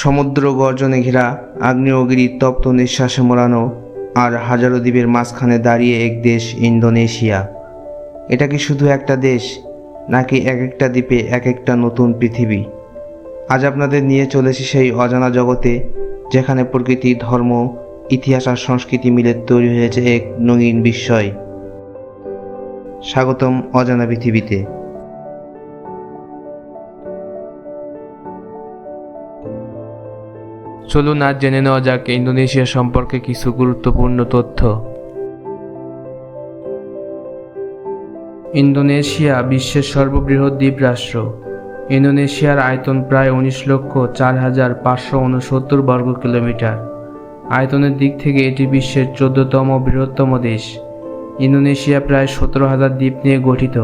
সমুদ্র গর্জনে ঘেরা আগ্নেয়গিরি তপ্ত নিঃশ্বাসে মোড়ানো আর হাজারো দ্বীপের মাঝখানে দাঁড়িয়ে এক দেশ ইন্দোনেশিয়া। এটা কি শুধু একটা দেশ, নাকি এক একটা দ্বীপে এক একটা নতুন পৃথিবী? আজ আপনাদের নিয়ে চলেছি সেই অজানা জগতে, যেখানে প্রকৃতি, ধর্ম, ইতিহাস আর সংস্কৃতি মিলে তৈরি হয়েছে এক রঙিন বিস্ময়। স্বাগতম অজানা পৃথিবীতে। চলুন আজ জেনে নেওয়া যাক ইন্দোনেশিয়া সম্পর্কে কিছু গুরুত্বপূর্ণ তথ্য। ইন্দোনেশিয়া বিশ্বের সর্ববৃহৎ দ্বীপ রাষ্ট্র ইন্দোনেশিয়ার আয়তন প্রায় উনিশ লক্ষ চার হাজার পাঁচশো উনসত্তর বর্গ কিলোমিটার। আয়তনের দিক থেকে এটি বিশ্বের চোদ্দতম বৃহত্তম দেশ। ইন্দোনেশিয়া প্রায় সতেরো হাজার দ্বীপ নিয়ে গঠিত।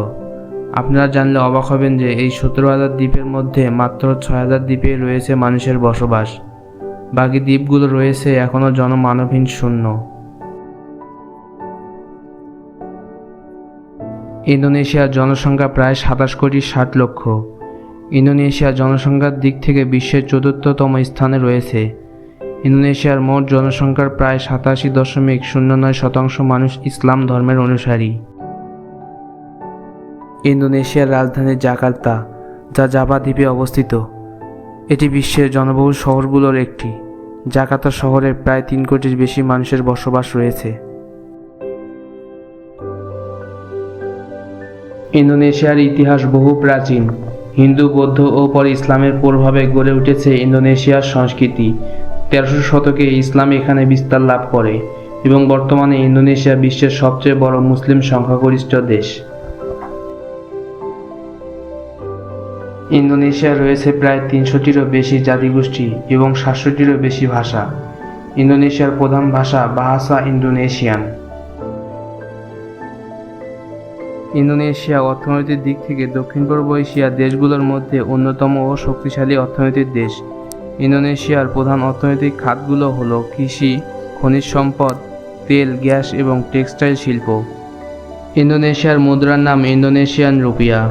আপনারা জানলে অবাক হবেন যে এই সতেরো হাজার দ্বীপের মধ্যে মাত্র ছয় হাজার দ্বীপে রয়েছে মানুষের বসবাস। বাকি দ্বীপগুলো রয়েছে এখনও জনমানবহীন শূন্য। ইন্দোনেশিয়ার জনসংখ্যা প্রায় সাতাশ কোটি ষাট লক্ষ। ইন্দোনেশিয়া জনসংখ্যার দিক থেকে বিশ্বের চতুর্থতম স্থানে রয়েছে। ইন্দোনেশিয়ার মোট জনসংখ্যার প্রায় সাতাশি দশমিক শূন্য নয় শতাংশ মানুষ ইসলাম ধর্মের অনুসারী। ইন্দোনেশিয়ার রাজধানী জাকার্তা, যা জাভা দ্বীপে অবস্থিত। এটি বিশ্বের জনবহুল শহরগুলোর একটি। জাকার্তা শহরে প্রায় তিন কোটির বেশি মানুষের বসবাস রয়েছে। ইন্দোনেশিয়ার ইতিহাস বহু প্রাচীন। হিন্দু, বৌদ্ধ ও পরে ইসলামের প্রভাবে গড়ে উঠেছে ইন্দোনেশিয়ার সংস্কৃতি। তেরোশো শতকে ইসলাম এখানে বিস্তার লাভ করে এবং বর্তমানে ইন্দোনেশিয়া বিশ্বের সবচেয়ে বড় মুসলিম সংখ্যাগরিষ্ঠ দেশ। ইন্দোনেশিয়ায় রয়েছে প্রায় তিনশোটিরও বেশি জাতিগোষ্ঠী এবং সাতশোটিরও বেশি ভাষা। ইন্দোনেশিয়ার প্রধান ভাষা বাহাসা ইন্দোনেশিয়ান। ইন্দোনেশিয়া অর্থনৈতিক দিক থেকে দক্ষিণ পূর্ব এশিয়ার দেশগুলোর মধ্যে অন্যতম ও শক্তিশালী অর্থনৈতিক দেশ। ইন্দোনেশিয়ার প্রধান অর্থনৈতিক খাতগুলো হলো কৃষি, খনিজ সম্পদ, তেল, গ্যাস এবং টেক্সটাইল শিল্প। ইন্দোনেশিয়ার মুদ্রার নাম ইন্দোনেশিয়ান রুপিয়া।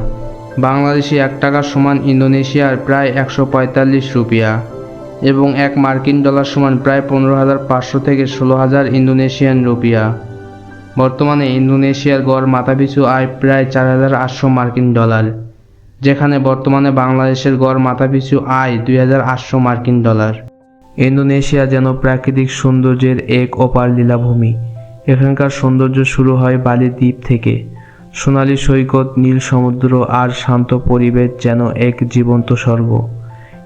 বাংলাদেশে এক টাকার সমান ইন্দোনেশিয়ার প্রায় একশো পঁয়তাল্লিশ রুপিয়া এবং এক মার্কিন ডলার সমান প্রায় পনেরো হাজার পাঁচশো থেকে ষোলো হাজার ইন্দোনেশিয়ান রুপিয়া। বর্তমানে ইন্দোনেশিয়ার গড় মাথাপিছু আয় প্রায় চার হাজার আটশো মার্কিন ডলার, যেখানে বর্তমানে বাংলাদেশের গড় মাথাপিছু আয় দুই হাজার আটশো মার্কিন ডলার। ইন্দোনেশিয়া যেন প্রাকৃতিক সৌন্দর্যের এক অপার লীলাভূমি। এখানকার সৌন্দর্য শুরু হয় বালি দ্বীপ থেকে। সোনালী সৈকত, নীল সমুদ্র আর শান্ত পরিবেশ যেন এক জীবন্ত স্বর্গ।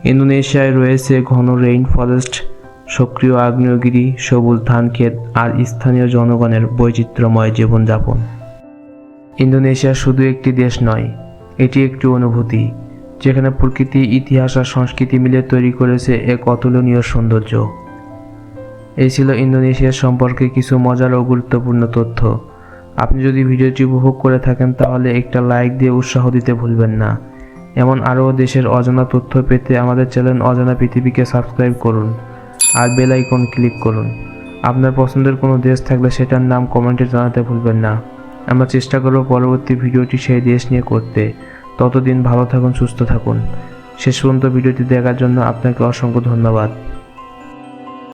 ইন্দোনেশিয়ায় রয়েছে ঘন রেইন ফরেস্ট সক্রিয় আগ্নেয়গিরি, সবুজ ধানক্ষেত আর স্থানীয় জনগণের বৈচিত্র্যময় জীবনযাপন। ইন্দোনেশিয়া শুধু একটি দেশ নয়, এটি একটি অনুভূতি, যেখানে প্রকৃতি, ইতিহাস আর সংস্কৃতি মিলে তৈরি করেছে এক অতুলনীয় সৌন্দর্য। এই ছিল ইন্দোনেশিয়া সম্পর্কে কিছু মজার ও গুরুত্বপূর্ণ তথ্য। আপনি যদি ভিডিওটি উপভোগ করে থাকেন, তাহলে একটা লাইক দিয়ে উৎসাহ দিতে ভুলবেন না। এমন আরও দেশের অজানা তথ্য পেতে আমাদের চ্যানেল অজানা পৃথিবীকে সাবস্ক্রাইব করুন আর বেল আইকন ক্লিক করুন। আপনার পছন্দের কোনো দেশ থাকলে সেটার নাম কমেন্টে জানাতে ভুলবেন না। আমরা চেষ্টা করব পরবর্তী ভিডিওটি সেই দেশ নিয়ে করতে। ততদিন ভালো থাকুন, সুস্থ থাকুন। শেষ পর্যন্ত ভিডিওটি দেখার জন্য আপনাকে অসংখ্য ধন্যবাদ।